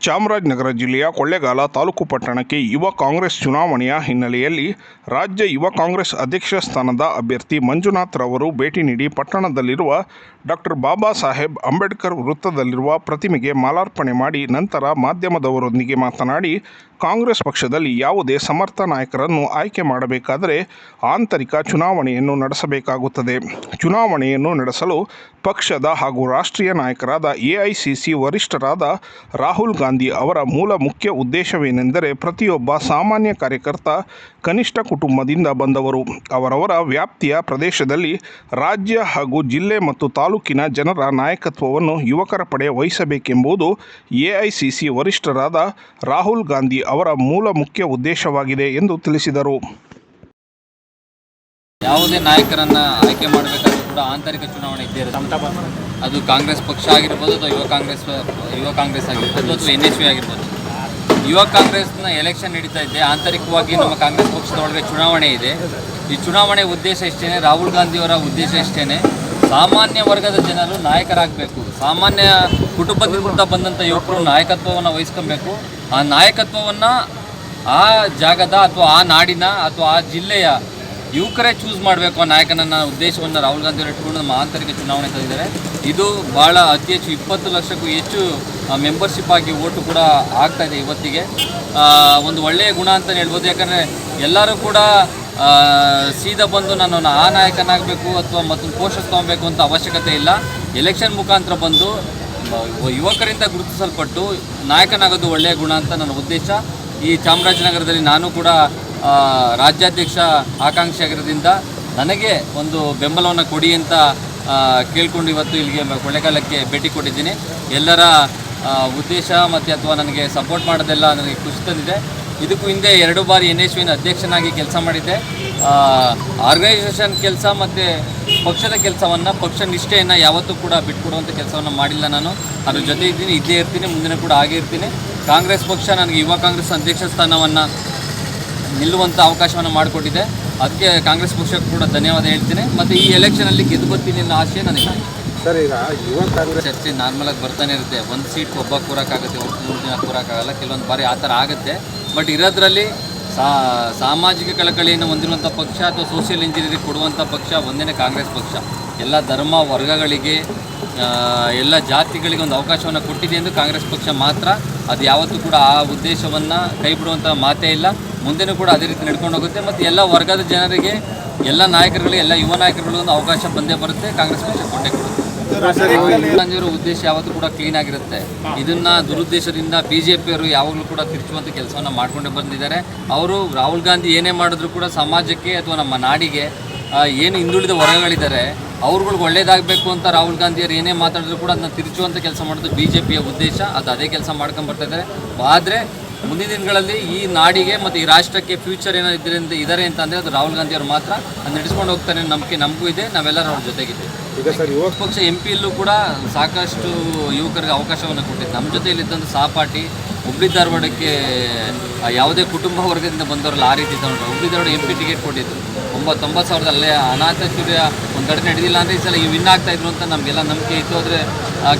ಚಾಮರಾಜನಗರ ಜಿಲ್ಲೆಯ ಕೊಳ್ಳೇಗಾಲ ತಾಲೂಕು ಪಟ್ಟಣಕ್ಕೆ ಯುವ ಕಾಂಗ್ರೆಸ್ ಚುನಾವಣೆಯ ಹಿನ್ನೆಲೆಯಲ್ಲಿ ರಾಜ್ಯ ಯುವ ಕಾಂಗ್ರೆಸ್ ಅಧ್ಯಕ್ಷ ಸ್ಥಾನದ ಅಭ್ಯರ್ಥಿ ಮಂಜುನಾಥ್ ರವರು ಭೇಟಿ ನೀಡಿ ಪಟ್ಟಣದಲ್ಲಿರುವ ಡಾಕ್ಟರ್ ಬಾಬಾ ಸಾಹೇಬ್ ಅಂಬೇಡ್ಕರ್ ವೃತ್ತದಲ್ಲಿರುವ ಪ್ರತಿಮೆಗೆ ಮಾಲಾರ್ಪಣೆ ಮಾಡಿ ನಂತರ ಮಾಧ್ಯಮದವರೊಂದಿಗೆ ಮಾತನಾಡಿ, ಕಾಂಗ್ರೆಸ್ ಪಕ್ಷದಲ್ಲಿ ಯಾವುದೇ ಸಮರ್ಥ ನಾಯಕರನ್ನು ಆಯ್ಕೆ ಮಾಡಬೇಕಾದರೆ ಆಂತರಿಕ ಚುನಾವಣೆಯನ್ನು ನಡೆಸಬೇಕಾಗುತ್ತದೆ. ಚುನಾವಣೆಯನ್ನು ನಡೆಸಲು ಪಕ್ಷದ ಹಾಗೂ ರಾಷ್ಟ್ರೀಯ ನಾಯಕರಾದ ಎಐಸಿಸಿ ವರಿಷ್ಠರಾದ ರಾಹುಲ್ ಗಾಂಧಿ ಅವರ ಮೂಲ ಮುಖ್ಯ ಉದ್ದೇಶವೇನೆಂದರೆ ಪ್ರತಿಯೊಬ್ಬ ಸಾಮಾನ್ಯ ಕಾರ್ಯಕರ್ತ ಕನಿಷ್ಠ ಕುಟುಂಬದಿಂದ ಬಂದವರು. ಅವರವರ ವ್ಯಾಪ್ತಿಯ ಪ್ರದೇಶದಲ್ಲಿ ರಾಜ್ಯ ಹಾಗೂ ಜಿಲ್ಲೆ ಮತ್ತು ತಾಲೂಕಿನ ಜನರ ನಾಯಕತ್ವವನ್ನು ಯುವಕರ ಪಡೆ ವಹಿಸಬೇಕೆಂಬುದು ಎಐಸಿಸಿ ವರಿಷ್ಠರಾದ ರಾಹುಲ್ ಗಾಂಧಿ ಅವರ ಮೂಲ ಮುಖ್ಯ ಉದ್ದೇಶವಾಗಿದೆ ಎಂದು ತಿಳಿಸಿದರು. ಯಾವುದೇ ನಾಯಕರನ್ನ ಆಯ್ಕೆ ಮಾಡಬೇಕಾದ್ರೂ ಕೂಡ ಆಂತರಿಕ ಚುನಾವಣೆ ಇದ್ದೇ ಅದು ಕಾಂಗ್ರೆಸ್ ಪಕ್ಷ ಆಗಿರ್ಬೋದು ಅಥವಾ ಯುವ ಕಾಂಗ್ರೆಸ್ ಯುವ ಕಾಂಗ್ರೆಸ್ ಆಗಿರ್ಬೋದು ಅಥವಾ ಎನ್ ಎಸ್ ವಿ ಆಗಿರ್ಬೋದು. ಯುವ ಕಾಂಗ್ರೆಸ್ನ ಎಲೆಕ್ಷನ್ ನಡೀತಾ ಇದೆ. ಆಂತರಿಕವಾಗಿ ನಮ್ಮ ಕಾಂಗ್ರೆಸ್ ಪಕ್ಷದ ಒಳಗೆ ಚುನಾವಣೆ ಇದೆ. ಈ ಚುನಾವಣೆ ಉದ್ದೇಶ ಇಷ್ಟೇ ರಾಹುಲ್ ಗಾಂಧಿಯವರ ಉದ್ದೇಶ ಇಷ್ಟೇ ಸಾಮಾನ್ಯ ವರ್ಗದ ಜನರು ನಾಯಕರಾಗಬೇಕು. ಸಾಮಾನ್ಯ ಕುಟುಂಬದಿಂದ ಬಂದಂಥ ಯುವಕರು ನಾಯಕತ್ವವನ್ನು ವಹಿಸ್ಕೊಬೇಕು. ಆ ನಾಯಕತ್ವವನ್ನು ಆ ಜಾಗದ ಅಥವಾ ಆ ನಾಡಿನ ಅಥವಾ ಆ ಜಿಲ್ಲೆಯ ಯುವಕರೇ ಚೂಸ್ ಮಾಡಬೇಕು ಆ ನಾಯಕನನ್ನ ಉದ್ದೇಶವನ್ನು ರಾಹುಲ್ ಗಾಂಧಿ ಅವರು ಇಟ್ಕೊಂಡು ನಮ್ಮ ಆಂತರಿಕ ಚುನಾವಣೆ ತಂದಿದ್ದಾರೆ ಇದು ಭಾಳ ಅತಿ ಹೆಚ್ಚು ಇಪ್ಪತ್ತು ಲಕ್ಷಕ್ಕೂ ಹೆಚ್ಚು ಮೆಂಬರ್ಶಿಪ್ ಆಗಿ ಓಟು ಕೂಡ ಆಗ್ತಾ ಇದೆ ಇವತ್ತಿಗೆ. ಒಂದು ಒಳ್ಳೆಯ ಗುಣ ಅಂತಲೇ ಹೇಳ್ಬೋದು. ಯಾಕಂದರೆ ಎಲ್ಲರೂ ಕೂಡ ಸೀದಾ ಬಂದು ನಾನು ಆ ನಾಯಕನಾಗಬೇಕು ಅಥವಾ ಮತ್ತೊಂದು ಪೋಷಕ ತೊಗೊಬೇಕು ಅಂತ ಅವಶ್ಯಕತೆ ಇಲ್ಲ. ಎಲೆಕ್ಷನ್ ಮುಖಾಂತರ ಬಂದು ಯುವಕರಿಂದ ಗುರುತಿಸಲ್ಪಟ್ಟು ನಾಯಕನಾಗೋದು ಒಳ್ಳೆಯ ಗುಣ ಅಂತ ನನ್ನ ಉದ್ದೇಶ. ಈ ಚಾಮರಾಜನಗರದಲ್ಲಿ ನಾನು ಕೂಡ ರಾಜ್ಯಾಧ್ಯಕ್ಷ ಆಕಾಂಕ್ಷಿ ಆಗಿರೋದ್ರಿಂದ ನನಗೆ ಒಂದು ಬೆಂಬಲವನ್ನು ಕೊಡಿ ಅಂತ ಕೇಳಿಕೊಂಡು ಇವತ್ತು ಇಲ್ಲಿಗೆ ಕೊಳ್ಳೆಗಾಲಕ್ಕೆ ಭೇಟಿ ಕೊಟ್ಟಿದ್ದೀನಿ. ಎಲ್ಲರ ಉದ್ದೇಶ ಮತ್ತು ಅಥವಾ ನನಗೆ ಸಪೋರ್ಟ್ ಮಾಡೋದೆಲ್ಲ ನನಗೆ ಖುಷಿ ತಂದಿದೆ. ಇದಕ್ಕೂ ಹಿಂದೆ ಎರಡು ಬಾರಿ ಎನ್ ಎಸ್ ವಿನ ಅಧ್ಯಕ್ಷನಾಗಿ ಕೆಲಸ ಮಾಡಿದ್ದೆ. ಆರ್ಗನೈಸೇಷನ್ ಕೆಲಸ ಮತ್ತು ಪಕ್ಷದ ಕೆಲಸವನ್ನು, ಪಕ್ಷ ನಿಷ್ಠೆಯನ್ನು ಯಾವತ್ತೂ ಕೂಡ ಬಿಟ್ಕೊಡುವಂಥ ಕೆಲಸವನ್ನು ಮಾಡಿಲ್ಲ ನಾನು. ಅದ್ರ ಜೊತೆ ಇದ್ದೀನಿ ಇದ್ದೇ ಇರ್ತೀನಿ, ಮುಂದಿನ ಕೂಡ ಹಾಗೆ ಇರ್ತೀನಿ. ಕಾಂಗ್ರೆಸ್ ಪಕ್ಷ ನನಗೆ ಯುವ ಕಾಂಗ್ರೆಸ್ ಅಧ್ಯಕ್ಷ ಸ್ಥಾನವನ್ನು ನಿಲ್ಲುವಂಥ ಅವಕಾಶವನ್ನು ಮಾಡಿಕೊಟ್ಟಿದೆ. ಅದಕ್ಕೆ ಕಾಂಗ್ರೆಸ್ ಪಕ್ಷಕ್ಕೆ ಕೂಡ ಧನ್ಯವಾದ ಹೇಳ್ತೀನಿ. ಮತ್ತು ಈ ಎಲೆಕ್ಷನಲ್ಲಿ ಗೆದ್ದು ಬರ್ತೀನಿ ಅನ್ನೋ ಆಶೆ ನನಗೆ. ಸರ್ ಈಗ ಯುವ ಕಾಂಗ್ರೆಸ್ ಚರ್ಚೆ ನಾರ್ಮಲಾಗಿ ಬರ್ತಾನೆ ಇರುತ್ತೆ. ಒಂದು ಸೀಟ್ ಒಬ್ಬ ಕೂರೋಕ್ಕಾಗುತ್ತೆ ಮೂರು ದಿನ ಕೂರೋಕ್ಕಾಗಲ್ಲ. ಕೆಲವೊಂದು ಬಾರಿ ಆ ಥರ ಆಗುತ್ತೆ. ಬಟ್ ಇರೋದ್ರಲ್ಲಿ ಸಾ ಸಾಮಾಜಿಕ ಕಳಕಳಿಯನ್ನು ಹೊಂದಿರುವಂಥ ಪಕ್ಷ ಅಥವಾ ಸೋಷಿಯಲ್ ಇಂಜಿನಿಯರಿಂಗ್ ಕೊಡುವಂಥ ಪಕ್ಷ ಒಂದೇ ಕಾಂಗ್ರೆಸ್ ಪಕ್ಷ. ಎಲ್ಲ ಧರ್ಮ ವರ್ಗಗಳಿಗೆ ಎಲ್ಲ ಜಾತಿಗಳಿಗೆ ಒಂದು ಅವಕಾಶವನ್ನು ಕೊಟ್ಟಿದೆ ಎಂದು ಕಾಂಗ್ರೆಸ್ ಪಕ್ಷ ಮಾತ್ರ. ಅದು ಯಾವತ್ತೂ ಕೂಡ ಆ ಉದ್ದೇಶವನ್ನು ಕೈ ಬಿಡುವಂಥ ಮಾತೇ ಇಲ್ಲ. ಮುಂದೆನೂ ಕೂಡ ಅದೇ ರೀತಿ ನಡ್ಕೊಂಡು ಹೋಗುತ್ತೆ ಮತ್ತು ಎಲ್ಲ ವರ್ಗದ ಜನರಿಗೆ, ಎಲ್ಲ ನಾಯಕರುಗಳಿಗೆ, ಎಲ್ಲ ಯುವ ನಾಯಕರುಗಳು ಒಂದು ಅವಕಾಶ ಬಂದೇ ಬರುತ್ತೆ, ಕಾಂಗ್ರೆಸ್ ಪಕ್ಷ ಕೊಟ್ಟೆ ಕೊಡುತ್ತೆ. ಉದ್ದೇಶ ಯಾವತ್ತೂ ಕೂಡ ಕ್ಲೀನ್ ಆಗಿರುತ್ತೆ. ಇದನ್ನ ದುರುದ್ದೇಶದಿಂದ ಬಿಜೆಪಿಯವರು ಯಾವಾಗಲೂ ಕೂಡ ತಿರುಚುವಂಥ ಕೆಲಸವನ್ನು ಮಾಡ್ಕೊಂಡೇ ಬಂದಿದ್ದಾರೆ. ಅವರು ರಾಹುಲ್ ಗಾಂಧಿ ಏನೇ ಮಾಡಿದ್ರು ಕೂಡ ಸಮಾಜಕ್ಕೆ ಅಥವಾ ನಮ್ಮ ನಾಡಿಗೆ ಏನು ಹಿಂದುಳಿದ ವರ್ಗಗಳಿದ್ದಾರೆ, ಅವ್ರುಗಳಿಗೆ ಒಳ್ಳೇದಾಗಬೇಕು ಅಂತ ರಾಹುಲ್ ಗಾಂಧಿಯವರು ಏನೇ ಮಾತಾಡಿದ್ರು ಕೂಡ ಅದನ್ನ ತಿರುಚುವಂಥ ಕೆಲಸ ಮಾಡೋದು ಬಿ ಜೆ ಪಿಯ ಉದ್ದೇಶ, ಅದು ಅದೇ ಕೆಲಸ ಮಾಡ್ಕೊಂಡು ಬರ್ತಾ ಇದ್ದಾರೆ. ಆದರೆ ಮುಂದಿನ ದಿನಗಳಲ್ಲಿ ಈ ನಾಡಿಗೆ ಮತ್ತು ಈ ರಾಷ್ಟ್ರಕ್ಕೆ ಫ್ಯೂಚರ್ ಏನೋ ಇದರಿಂದ ಇದ್ದಾರೆ ಅಂತ ಅಂದರೆ ಅದು ರಾಹುಲ್ ಗಾಂಧಿ ಅವರು ಮಾತ್ರ ಅದು ನಡೆಸ್ಕೊಂಡು ಹೋಗ್ತಾರೆ ನಂಬಿಕೆ ನಮಗೂ ಇದೆ. ನಾವೆಲ್ಲರೂ ಅವ್ರ ಜೊತೆಗಿದ್ದೀವಿ. ಈಗ ಸರ್ ಯುವ ಪಕ್ಷ ಎಂ ಪಿಯಲ್ಲೂ ಕೂಡ ಸಾಕಷ್ಟು ಯುವಕರಿಗೆ ಅವಕಾಶವನ್ನು ಕೊಟ್ಟಿದೆ. ನಮ್ಮ ಜೊತೆಯಲ್ಲಿದ್ದಂಥ ಸಹಪಾಠಿ ಹುಬ್ಳಿ ಧಾರವಾಡಕ್ಕೆ ಯಾವುದೇ ಕುಟುಂಬ ವರ್ಗದಿಂದ ಬಂದವರಲ್ಲ ಆ ರೀತಿ ತಗೊಂಡ್ರು. Hubli Dharwad M P ticket ಕೊಟ್ಟಿದ್ರು ಒಂಬತ್ತೊಂಬತ್ತು ಸಾವಿರದ ಅಲ್ಲೇ ಅನಾಥ ಸೂರ್ಯ ಒಂದು ಕಡೆ ನಡೆದಿಲ್ಲ ಅಂದರೆ ಈ ಸಲ ಈ ವಿನ್ ಆಗ್ತಾ ಇದ್ರು ಅಂತ ನಮಗೆಲ್ಲ ನಂಬಿಕೆ ಇತ್ತು. ಆದರೆ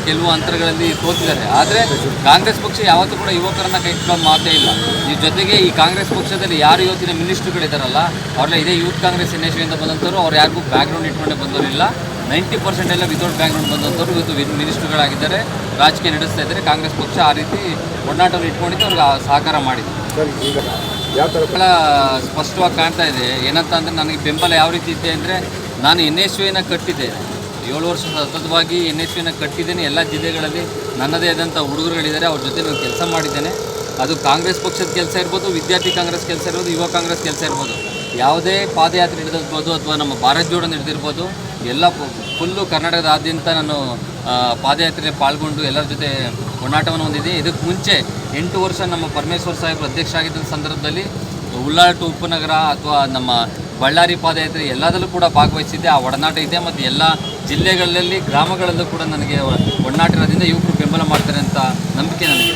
ಕೆಲವು ಅಂತರಗಳಲ್ಲಿ ಸೋತಿದ್ದಾರೆ ಆದರೆ ಕಾಂಗ್ರೆಸ್ ಪಕ್ಷ ಯಾವತ್ತೂ ಕೂಡ ಯುವಕರನ್ನ ಕೈ ಮಾತೇ ಇಲ್ಲ. ಈ ಜೊತೆಗೆ ಈ ಕಾಂಗ್ರೆಸ್ ಪಕ್ಷದಲ್ಲಿ ಯಾರು ಇವತ್ತಿನ ಮಿನಿಸ್ಟ್ರುಗಳಿದ್ದಾರಲ್ಲ ಅವರೆಲ್ಲ ಇದೇ ಯೂತ್ ಕಾಂಗ್ರೆಸ್ ಎನ್ ಎಸ್ ಬಂದಂಥವ್ರು. ಅವ್ರು ಯಾರಿಗೂ ಬ್ಯಾಕ್ಗ್ರೌಂಡ್ ಇಟ್ಕೊಂಡೇ ಬಂದವರಿಲ್ಲ ನೈಂಟಿ ಪರ್ಸೆಂಟ್ ಎಲ್ಲ ವಿತೌಟ್ ಬ್ಯಾಕ್ಗ್ರೌಂಡ್ ಬಂದಂಥವ್ರು ಇವತ್ತು ಮಿನಿಸ್ಟ್ರುಗಳಾಗಿದ್ದಾರೆ ರಾಜಕೀಯ ನಡೆಸ್ತಾ ಇದ್ದಾರೆ. ಕಾಂಗ್ರೆಸ್ ಪಕ್ಷ ಆ ರೀತಿ ಒಡನಾಟವನ್ನು ಇಟ್ಕೊಂಡಿದ್ದು ಅವ್ರಿಗೆ ಸಹಕಾರ ಮಾಡಿದ್ದು. ಸರ್ ಈಗ ಯಾವ ಥರ ಬಹಳ ಸ್ಪಷ್ಟವಾಗಿ ಕಾಣ್ತಾ ಇದೆ. ಏನಂತ ಅಂದರೆ ನನಗೆ ಬೆಂಬಲ ಯಾವ ರೀತಿ ಇದೆ ಅಂದರೆ ನಾನು ಎನ್ ಎಸ್ ವಿನ ಕಟ್ಟಿದ್ದೆ ಏಳು ವರ್ಷ ಸತತವಾಗಿ ಎನ್ ಎಸ್ ವಿನ ಕಟ್ಟಿದ್ದೇನೆ. ಎಲ್ಲ ಜಿಲ್ಲೆಗಳಲ್ಲಿ ನನ್ನದೇ ಆದಂಥ ಹುಡುಗರುಗಳಿದ್ದಾರೆ. ಅವ್ರ ಜೊತೆ ನಾನು ಕೆಲಸ ಮಾಡಿದ್ದೇನೆ. ಅದು ಕಾಂಗ್ರೆಸ್ ಪಕ್ಷದ ಕೆಲಸ ಇರ್ಬೋದು ವಿದ್ಯಾರ್ಥಿ ಕಾಂಗ್ರೆಸ್ ಕೆಲಸ ಇರ್ಬೋದು ಯುವ ಕಾಂಗ್ರೆಸ್ ಕೆಲಸ ಇರ್ಬೋದು. ಯಾವುದೇ ಪಾದಯಾತ್ರೆ ಹಿಡಿದಿರ್ಬೋದು ಅಥವಾ ನಮ್ಮ ಭಾರತ್ ಜೋಡೋ ಹಿಡಿದಿರ್ಬೋದು ಎಲ್ಲ ಫುಲ್ಲು ಕರ್ನಾಟಕದಾದ್ಯಂತ ನಾನು ಪಾದಯಾತ್ರೆ ಪಾಲ್ಗೊಂಡು ಎಲ್ಲರ ಜೊತೆ ಒಡನಾಟವನ್ನು ಹೊಂದಿದೆ ಇದಕ್ಕೆ ಮುಂಚೆ ಎಂಟು ವರ್ಷ ನಮ್ಮ ಪರಮೇಶ್ವರ್ ಸಾಹೇಬರು ಅಧ್ಯಕ್ಷ ಆಗಿದ್ದ ಸಂದರ್ಭದಲ್ಲಿ ಉಳ್ಳಾಟು ಉಪನಗರ ಅಥವಾ ನಮ್ಮ ಬಳ್ಳಾರಿ ಪಾದಯಾತ್ರೆ ಎಲ್ಲದರಲ್ಲೂ ಕೂಡ ಭಾಗವಹಿಸಿದ್ದೆ. ಆ ಒಡನಾಟ ಇದೆ ಮತ್ತು ಎಲ್ಲ ಜಿಲ್ಲೆಗಳಲ್ಲಿ ಗ್ರಾಮಗಳಲ್ಲೂ ಕೂಡ ನನಗೆ ಒಡನಾಟ ಇರೋದ್ರಿಂದ ಬೆಂಬಲ ಮಾಡ್ತಾರೆ ಅಂತ ನಂಬಿಕೆ ನನಗೆ